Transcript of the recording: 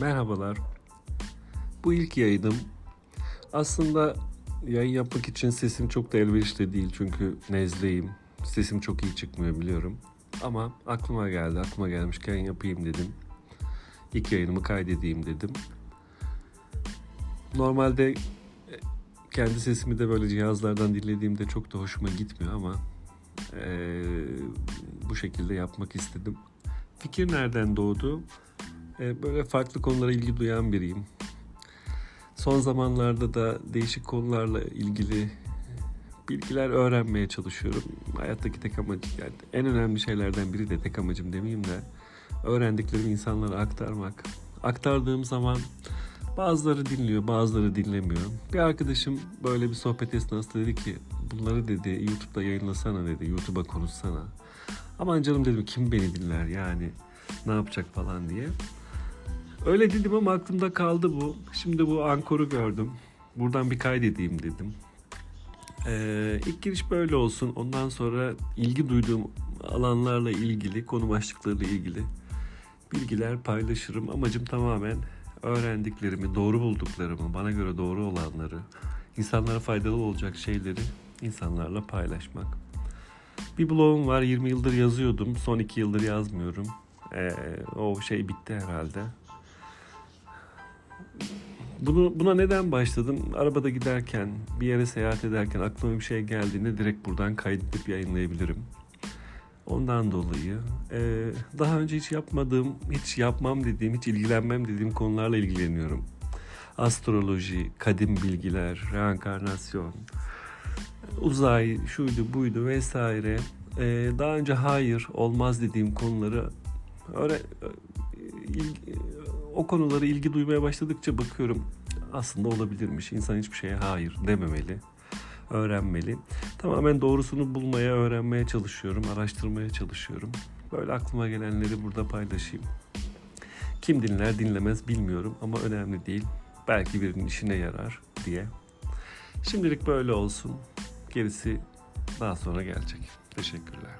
Merhabalar. Bu ilk yayınım. Aslında yayın yapmak için sesim çok da elverişli değil çünkü nezleyim. Sesim çok iyi çıkmıyor biliyorum. Ama aklıma geldi, aklıma gelmişken yapayım dedim. İlk yayınımı kaydedeyim dedim. Normalde e, kendi sesimi de böyle cihazlardan dinlediğimde çok da hoşuma gitmiyor ama eee, bu şekilde yapmak istedim. Fikir nereden doğdu? E, Böyle farklı konulara ilgi duyan biriyim. Son zamanlarda da değişik konularla ilgili bilgiler öğrenmeye çalışıyorum. Hayattaki tek amacım yani en önemli şeylerden biri de tek amacım demeyeyim de öğrendiklerimi insanlara aktarmak. Aktardığım zaman bazıları dinliyor, bazıları dinlemiyor. Bir arkadaşım böyle bir sohbet esnasında dedi ki bunları dedi YouTube'da yayınlasana dedi, YouTube'a konuşsana. Aman canım dedim kim beni dinler yani ne yapacak falan diye. Öyle dedim ama aklımda kaldı bu. Şimdi bu ankoru gördüm. Buradan bir kaydedeyim dedim. Ee, ilk giriş böyle olsun. Ondan sonra ilgi duyduğum alanlarla ilgili, konu başlıklarıyla ilgili bilgiler paylaşırım. Amacım tamamen öğrendiklerimi, doğru bulduklarımı, bana göre doğru olanları, insanlara faydalı olacak şeyleri insanlarla paylaşmak. Bir blogum var, 20 yıldır yazıyordum. Son 2 yıldır yazmıyorum. Ee, o şey bitti herhalde. Bunu, buna neden başladım? Arabada giderken, bir yere seyahat ederken aklıma bir şey geldiğinde direkt buradan kaydedip yayınlayabilirim. Ondan dolayı e, daha önce hiç yapmadığım, hiç yapmam dediğim, hiç ilgilenmem dediğim konularla ilgileniyorum. Astroloji, kadim bilgiler, reenkarnasyon, uzay, şuydu buydu vesaire. E, daha önce hayır, olmaz dediğim konuları öğre, ilgi- o konulara ilgi duymaya başladıkça bakıyorum aslında olabilirmiş. İnsan hiçbir şeye hayır dememeli, öğrenmeli. Tamamen doğrusunu bulmaya, öğrenmeye çalışıyorum, araştırmaya çalışıyorum. Böyle aklıma gelenleri burada paylaşayım. Kim dinler dinlemez bilmiyorum ama önemli değil. Belki birinin işine yarar diye. Şimdilik böyle olsun. Gerisi daha sonra gelecek. Teşekkürler.